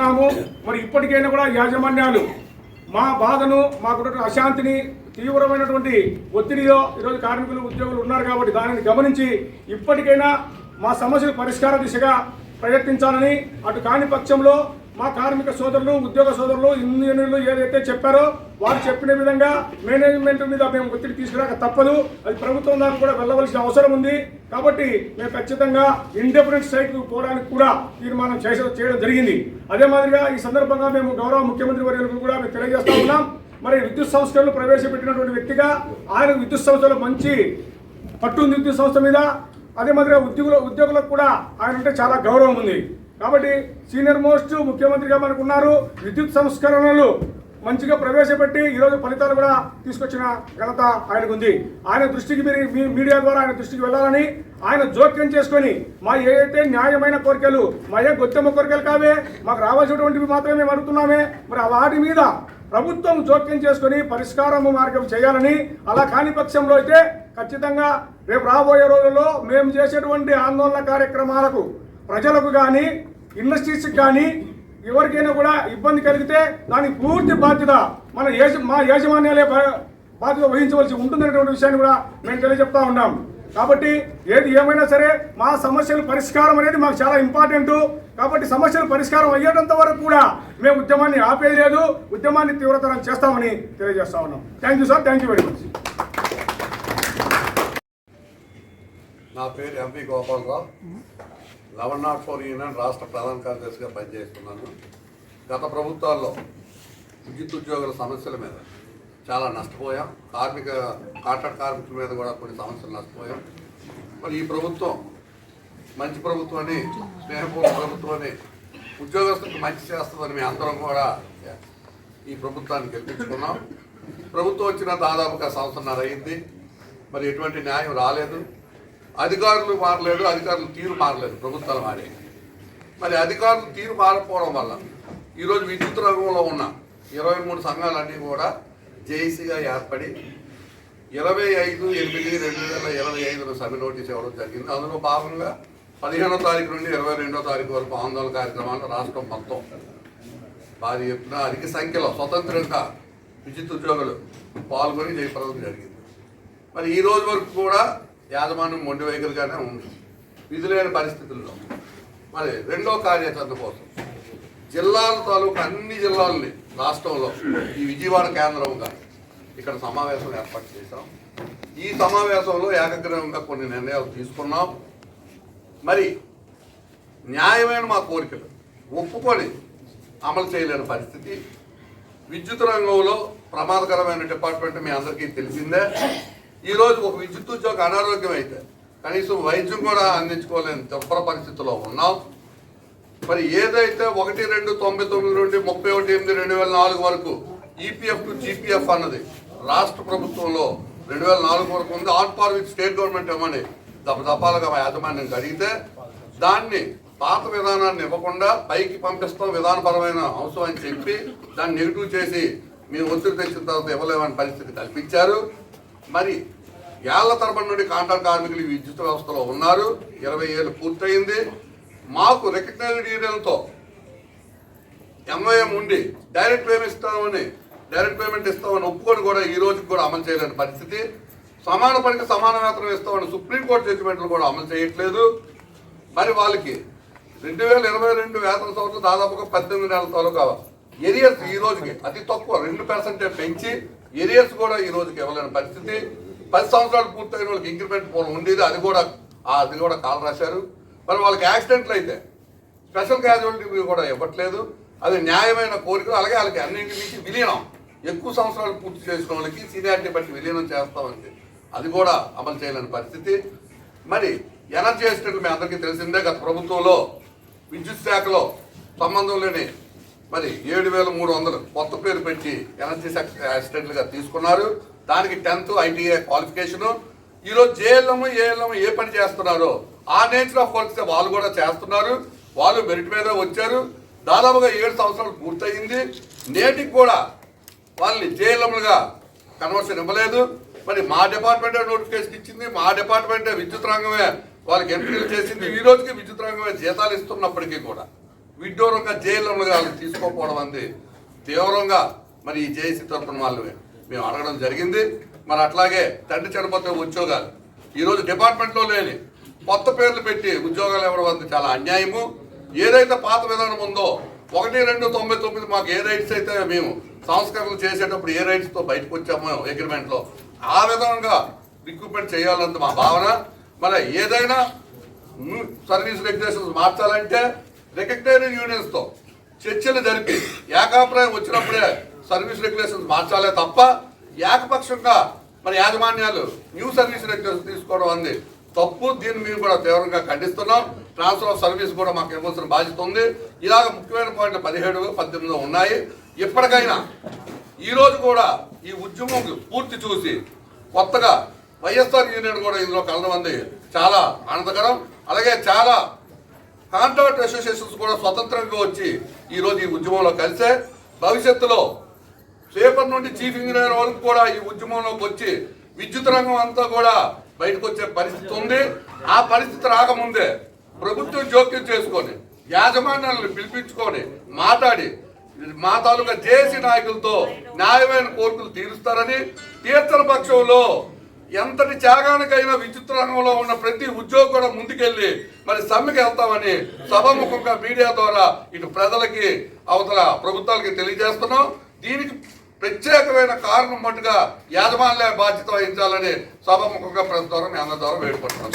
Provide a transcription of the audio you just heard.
చేస్తున్నాము. మరి ఇప్పటికైనా కూడా యాజమాన్యాలు మా బాధను మాకున్నటువంటి అశాంతిని తీవ్రమైనటువంటి ఒత్తిడిలో ఈరోజు కార్మికులు ఉద్యోగులు ఉన్నారు కాబట్టి దానిని గమనించి ఇప్పటికైనా మా సమస్యల పరిష్కార దిశగా ప్రయత్నించాలని అటు కాని పక్షంలో మా కార్మిక సోదరులు ఉద్యోగ సోదరులు ఇంజనీర్లు ఏదైతే చెప్పారో వారు చెప్పిన విధంగా మేనేజ్మెంట్ మీద మేము ఒత్తిడి తీసుకురాక తప్పదు. అది ప్రభుత్వం దాకా కూడా వెళ్ళవలసిన అవసరం ఉంది. కాబట్టి మేము ఖచ్చితంగా ఇండిపెండెంట్ స్ట్రైక్ పోవడానికి కూడా తీర్మానం చేసే చేయడం జరిగింది. అదే మాదిరిగా ఈ సందర్భంగా మేము గౌరవ ముఖ్యమంత్రి వర్యులకు కూడా మేము తెలియజేస్తా ఉన్నాం. మరి విద్యుత్ సంస్థలను ప్రవేశపెట్టినటువంటి వ్యక్తిగా ఆయన విద్యుత్ సంస్థలు మంచి పట్టు విద్యుత్ సంస్థ మీద. అదే మాదిరిగా ఉద్యోగుల ఉద్యోగులకు కూడా ఆయన అంటే చాలా గౌరవం ఉంది. కాబట్టి సీనియర్ మోస్ట్ ముఖ్యమంత్రిగా మనకు ఉన్నారు విద్యుత్ సంస్కరణలు మంచిగా ప్రవేశపెట్టి ఈరోజు ఫలితాలు కూడా తీసుకొచ్చిన ఘనత ఆయనకు ఉంది ఆయన దృష్టికి మీరు మీ మీడియా ద్వారా ఆయన దృష్టికి వెళ్ళాలని ఆయన జోక్యం చేసుకొని మా ఏదైతే న్యాయమైన కోరికలు మా ఏ గొత్తెమ్మ కోరికలు కావే మాకు రావాల్సినటువంటివి మాత్రమే మేము అడుగుతున్నామే మరి ఆ వాటి మీద ప్రభుత్వం జోక్యం చేసుకొని పరిష్కారం మార్గం చేయాలని అలా కాని పక్షంలో అయితే ఖచ్చితంగా రేపు రాబోయే రోజుల్లో మేము చేసేటువంటి ఆందోళన కార్యక్రమాలకు ప్రజలకు కానీ ఇండస్ట్రీస్కి కానీ ఎవరికైనా కూడా ఇబ్బంది కలిగితే దానికి పూర్తి బాధ్యత మన యజ మా యాజమాన్యాలే బా- బాధ్యత వహించవలసి ఉంటుందనేటువంటి విషయాన్ని కూడా మేము తెలియజెప్తా ఉన్నాం. కాబట్టి ఏది ఏమైనా సరే మా సమస్యల పరిష్కారం అనేది మాకు చాలా ఇంపార్టెంట్. కాబట్టి సమస్యల పరిష్కారం అయ్యేటంత వరకు కూడా మేము ఉద్యమాన్ని ఆపేయలేదు. ఉద్యమాన్ని తీవ్రతరం చేస్తామని తెలియజేస్తా ఉన్నాం. Thank you sir. Thank you very much. నా పేరు MP Gopalarao eleven nought four union రాష్ట్ర ప్రధాన కార్యదర్శిగా పనిచేస్తున్నాను. గత ప్రభుత్వాల్లో విద్యుత్ ఉద్యోగుల సమస్యల మీద చాలా నష్టపోయాం. కార్మిక కాంట్రాక్ట్ కార్మికుల మీద కూడా కొన్ని సమస్యలు నష్టపోయాం. మరి ఈ ప్రభుత్వం మంచి ప్రభుత్వం అని స్నేహపూర్వ ప్రభుత్వం అని ఉద్యోగస్తులకు మంచి చేస్తుందని మేము అందరం కూడా ఈ ప్రభుత్వాన్ని గెలిపించుకున్నాం. ప్రభుత్వం వచ్చిన దాదాపుగా సంవత్సరంన్నర అయింది. మరి ఎటువంటి న్యాయం రాలేదు. అధికారులు మారలేదు అధికారులు తీరు మారలేదు ప్రభుత్వాలు మారే మరి అధికారులు తీరు మారకపోవడం వల్ల ఈరోజు విద్యుత్ రంగంలో ఉన్న ఇరవై మూడు సంఘాలన్నీ కూడా జేఏసీగా ఏర్పడి ఇరవై ఐదు ఎనిమిది రెండు వేల ఇరవై ఐదులో సభ నోటీస్ ఇవ్వడం జరిగింది. అందులో భాగంగా పదిహేనో తారీఖు నుండి ఇరవై రెండో తారీఖు వరకు ఆందోళన కార్యక్రమాలు రాష్ట్రం మొత్తం. భారీ ఎత్తున అధిక సంఖ్యలో స్వతంత్రంగా విద్యుత్ ఉద్యోగులు పాల్గొని జయప్రదం జరిగింది. మరి ఈ రోజు వరకు కూడా యాజమాన్యం మొండి వైఖరిగానే ఉంది విధులేని పరిస్థితుల్లో మరి రెండో కార్యాచరణ కోసం జిల్లాల తాలూకా అన్ని జిల్లాలని రాష్ట్రంలో ఈ విజయవాడ కేంద్రంగా ఇక్కడ సమావేశం ఏర్పాటు చేశాం. ఈ సమావేశంలో ఏకగ్రీవంగా కొన్ని నిర్ణయాలు తీసుకున్నాం. మరి న్యాయమైన మా కోరికలు ఒప్పుకొని అమలు చేయలేని పరిస్థితి. విద్యుత్ రంగంలో ప్రమాదకరమైన డిపార్ట్మెంట్ మీ అందరికీ తెలిసిందే. ఈరోజు ఒక విద్యుత్ ఉద్యోగ అనారోగ్యం అయితే కనీసం వైద్యం కూడా అందించుకోలేని దుబ్బర పరిస్థితిలో ఉన్నాం. మరి ఏదైతే ఒకటి రెండు తొంభై తొమ్మిది నుండి ముప్పై ఒకటి ఎనిమిది రెండు వేల నాలుగు వరకు ఈపీఎఫ్ టు జీపీఎఫ్ అన్నది రాష్ట్ర ప్రభుత్వంలో రెండు వేల నాలుగు వరకు ఉంది. On par with state government ఏమని దపదపాలుగా యాజమాన్యం కడిగితే దాన్ని పాత విధానాన్ని ఇవ్వకుండా పైకి పంపిస్తాం విధానపరమైన అవసరం అని చెప్పి దాన్ని నెగిటివ్ చేసి మీరు ఒత్తిడి తెచ్చిన తర్వాత ఇవ్వలేమని పరిస్థితి కల్పించారు. మరి ఏళ్ళ తరబడి నుండి కాంట్రాక్ట్ కార్మికులు విద్యుత్ వ్యవస్థలో ఉన్నారు. ఇరవై ఏళ్ళు పూర్తయింది. మాకు రికగ్నైజ్డ్ యూనియన్తో ఎంఐఎం ఉండి డైరెక్ట్ పేమెంట్ ఇస్తామని డైరెక్ట్ పేమెంట్ ఇస్తామని ఒప్పుకొని కూడా ఈ రోజుకి కూడా అమలు చేయలేని పరిస్థితి. సమాన పనికి సమాన వేతనం ఇస్తామని సుప్రీంకోర్టు జడ్జిమెంట్లు కూడా అమలు చేయట్లేదు. మరి వాళ్ళకి రెండు వేల ఇరవై రెండు వేతన సంవత్సరం దాదాపుగా పద్దెనిమిది నెలల తాలూకా ఎరియర్స్ ఈ రోజుకి అతి తక్కువ రెండు పర్సెంటే పెంచి ఏరియర్స్ కూడా ఈ రోజుకి ఇవ్వలేని పరిస్థితి. పది సంవత్సరాలు పూర్తయిన వాళ్ళకి ఇంక్రిమెంట్ పూర్వం ఉండేది. అది కూడా అది కూడా కాల్ రాశారు. మరి వాళ్ళకి యాక్సిడెంట్లు అయితే స్పెషల్ క్యాజువాలిటీ కూడా ఇవ్వట్లేదు. అది న్యాయమైన కోరికలు. అలాగే వాళ్ళకి అన్నింటి నుంచి విలీనం. ఎక్కువ సంవత్సరాలు పూర్తి చేసుకున్న వాళ్ళకి సీనియారిటీ బట్టి విలీనం చేస్తామంది అది కూడా అమలు చేయలేని పరిస్థితి. మరి ఎనర్జీ ఎస్టేట్లు మీ అందరికీ తెలిసిందే గత ప్రభుత్వంలో విద్యుత్ శాఖలో సంబంధం లేని మరి ఏడు వేల మూడు వందలు కొత్త పేరు పెట్టి ఎనర్జీ అసిస్టెంట్లుగా తీసుకున్నారు. దానికి టెన్త్ ఐటీఐ క్వాలిఫికేషను. ఈరోజు జేఎల్ఎం ఏఎల్ఎం ఏ పని చేస్తున్నారో ఆ నేచర్ ఆఫ్ వర్క్స్ వాళ్ళు కూడా చేస్తున్నారు. వాళ్ళు మెరిట్ మీద వచ్చారు. దాదాపుగా ఏడు సంవత్సరాలు పూర్తయింది. నేటికి కూడా వాళ్ళని జేఎల్ఎంలుగా కన్వర్షన్ ఇవ్వలేదు. మరి మా డిపార్ట్మెంటే నోటిఫికేషన్ ఇచ్చింది. మా డిపార్ట్మెంటే విద్యుత్ రంగమే వాళ్ళకి ఎంపికలు చేసింది. ఈ రోజుకి విద్యుత్ రంగమే జీతాలు ఇస్తున్నప్పటికీ కూడా. విడ్డూరంగా జైల్లో తీసుకోకపోవడం అంది. తీవ్రంగా మరి ఈ జేఏసీ తరఫున వాళ్ళు మేము అడగడం జరిగింది. మరి అట్లాగే తండ్రి చనిపోతే ఉద్యోగాలు. ఈరోజు డిపార్ట్మెంట్లో లేని కొత్త పేర్లు పెట్టి ఉద్యోగాలు ఇవ్వడం అంది చాలా అన్యాయము. ఏదైతే పాత విధానం ఉందో ఒకటి రెండు తొంభై తొమ్మిది మాకు ఏ రైట్స్ అయితే మేము సంస్కరణలు చేసేటప్పుడు ఏ రైట్స్తో బయటకు వచ్చామో అగ్రిమెంట్లో ఆ విధంగా రిక్రూట్మెంట్ చేయాలన్నది మా భావన. మరి ఏదైనా సర్వీస్ రెగ్యులేషన్స్ మార్చాలంటే రికగ్నైజ్డ్ యూనియన్స్తో చర్చలు జరిపి ఏకాభిప్రాయం వచ్చినప్పుడే సర్వీస్ రెగ్యులేషన్స్ మార్చాలే తప్ప ఏకపక్షంగా మరి యాజమాన్యాలు న్యూ సర్వీస్ రెగ్యులేషన్ తీసుకోవడం అంది. తప్పు దీన్ని మేము కూడా తీవ్రంగా ఖండిస్తున్నాం. ట్రాన్స్ఫర్ ఆఫ్ సర్వీస్ కూడా మాకు ఇవ్వాల్సిన బాధ్యత ఉంది ఇలాగ ముఖ్యమైన పాయింట్లు పదిహేడు పద్దెనిమిది ఉన్నాయి. ఇప్పటికైనా ఈరోజు కూడా ఈ ఉద్యమం పూర్తి చూసి కొత్తగా వైఎస్ఆర్ యూనియన్ కూడా ఇందులో కలడం అంది. చాలా ఆనందకరం. అలాగే చాలా కాంట్రాక్ట్ అసోసియేషన్స్ కూడా స్వతంత్రంగా వచ్చి ఈరోజు ఈ ఉద్యమంలో కలిసే భవిష్యత్తులో పేపర్ నుండి చీఫ్ ఇంజనీర్ వరకు కూడా ఈ ఉద్యమంలోకి వచ్చి విద్యుత్ రంగం అంతా కూడా బయటకు వచ్చే పరిస్థితి ఉంది. ఆ పరిస్థితి రాకముందే ప్రభుత్వం జోక్యం చేసుకొని యాజమాన్యాలను పిలిపించుకొని మాట్లాడి మా తాలూకా జేసీ నాయకులతో న్యాయమైన కోర్టులు తీరుస్తారని తీర్చని పక్షంలో ఎంతటి త్యాగానికైనా విద్యుత్ రంగంలో ఉన్న ప్రతి ఉద్యోగి కూడా ముందుకెళ్ళి మరి సమ్మెకి వెళ్తామని సభాముఖంగా మీడియా ద్వారా ఇటు ప్రజలకి అవతల ప్రభుత్వాలకి తెలియజేస్తున్నాం. దీనికి ప్రత్యేకమైన కారణం మట్టుగా యాజమాన్య బాధ్యత వహించాలని సభాముఖంగా ప్రజల ద్వారా మీ అందరి ద్వారా వేడుకుంటున్నాం.